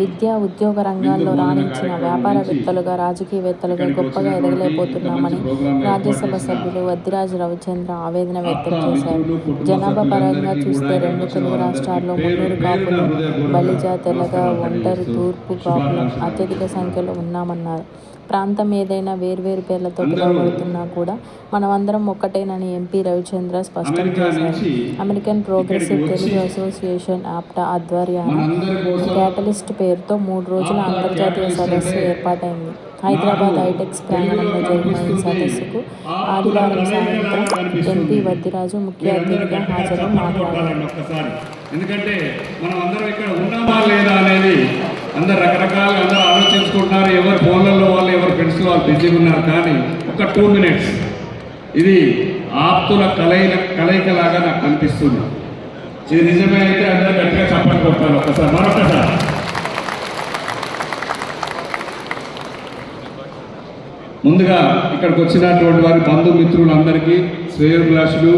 విద్య ఉద్యోగ రంగాల్లో రాణించిన వ్యాపారవేత్తలుగా రాజకీయవేత్తలుగా గొప్పగా ఎదగలేకపోతున్నామని రాజ్యసభ సభ్యులు వద్దిరాజు రవిచంద్ర ఆవేదన వ్యక్తం చేశారు. జనాభా పరంగా చూస్తే రెండు తెలుగు రాష్ట్రాల్లో మున్నూరు కాపులు బలిజ తెలగ ఒంటరి తూర్పు కాపులు అత్యధిక సంఖ్యలో ఉన్నామన్నారు. ప్రాంతం ఏదైనా వేర్వేరు పేర్లతో పిలువబడుతున్నా కూడా మనమందరం ఒక్కటేనని ఎంపీ రవిచంద్ర స్పష్టం చేశారు. American progressive Telugu association APTA ఆధ్వర్యాన catalyst పేరుతో మూడు రోజుల అంతర్జాతీయ సదస్సు ఏర్పాటైంది. హైదరాబాద్ హైటెక్స్ ప్రాంగణంలో జరిగిన ఈ సదస్సుకు ఆదివారం సాయంత్రం ఎంపీ వద్దిరాజు ముఖ్య అతిథిగా హాజరై మాట్లాడారు. ఎందుకంటే మనం అందరం ఇక్కడ ఉన్నామా లేదా అనేది అందరు రకరకాలుగా అందరూ ఆలోచించుకుంటున్నారు. వాళ్ళు బిజీగా ఉన్నారు కానీ ఒక టూ మినిట్స్ ఇది ఆప్తుల కలయిక కలయికలాగా నాకు కనిపిస్తుంది ఇది నిజమే అయితే అందరూ గట్టిగా చప్పట్లు కొట్టాలి ఒకసారి. మరొకసారి. ముందుగా ఇక్కడికి వచ్చినటువంటి వారి బంధుమిత్రులందరికీ శ్రేయోభిలాషులు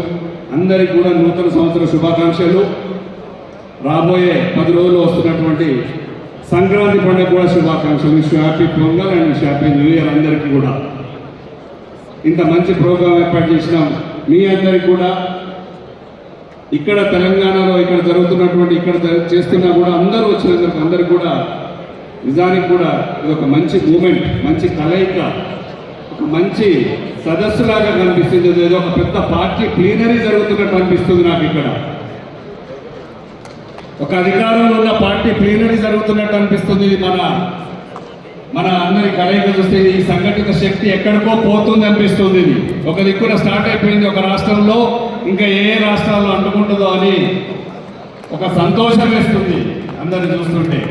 అందరికీ కూడా నూతన సంవత్సర శుభాకాంక్షలు. రాబోయే పది రోజులు వస్తున్నటువంటి సంక్రాంతి పండుగ కూడా శుభాకాంక్షలు. Wish happy Pongal and wish happy new year అందరికీ కూడా. ఇంత మంచి ప్రోగ్రాం ఏర్పాటు చేసినాం. మీ అందరికి కూడా. ఇక్కడ తెలంగాణలో ఇక్కడ జరుగుతున్నటువంటి ఇక్కడ చేస్తున్నా కూడా అందరూ వచ్చినందుకు అందరికి కూడా నిజానికి కూడా ఇది ఒక మంచి మూమెంట్ మంచి కలయిక ఒక మంచి సదస్సులాగా కనిపిస్తుంది. ఏదో ఒక పెద్ద పార్టీ ప్లీనరీ జరుగుతున్నట్టు అనిపిస్తుంది నాకు ఇక్కడ. ఒక అధికారంలో ఉన్న పార్టీ ప్లీనరీ జరుగుతున్నట్టు అనిపిస్తుంది. ఇది మన మన అందరి కలయిక చూస్తే ఈ సంఘటిత శక్తి ఎక్కడికో పోతుంది అనిపిస్తుంది ఇది. ఒక దిక్కున స్టార్ట్ అయిపోయింది ఒక రాష్ట్రంలో ఇంకా ఏ ఏ రాష్ట్రాల్లో అంటుకుంటుందో అని ఒక సంతోషం వేస్తుంది అందరిని చూస్తుంటే.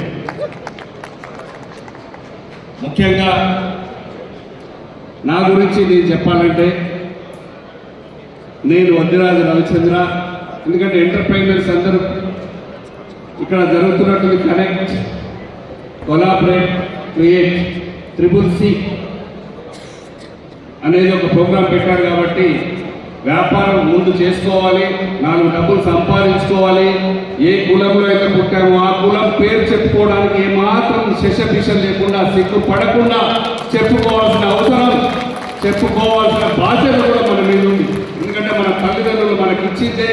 ముఖ్యంగా నా గురించి నేను చెప్పాలంటే నేను వద్దిరాజు రవిచంద్ర ఎందుకంటే ఎంటర్ప్రైనర్స్ అందరూ ఇక్కడ జరుగుతున్నటువంటి connect collaborate create triple C అనేది ఒక ప్రోగ్రాం పెట్టారు కాబట్టి వ్యాపారం ముందు చేసుకోవాలి నాలుగు డబ్బులు సంపాదించుకోవాలి. ఏ కులంలో అయితే పుట్టామో ఆ కులం పేరు చెప్పుకోవడానికి ఏమాత్రం శశభిషం లేకుండా సిగ్గు పడకుండా చెప్పుకోవాల్సిన అవసరం చెప్పుకోవాల్సిన బాధ్యత కూడా మన మీద ఉంది. ఎందుకంటే మన తల్లిదండ్రులు మనకి ఇచ్చిందే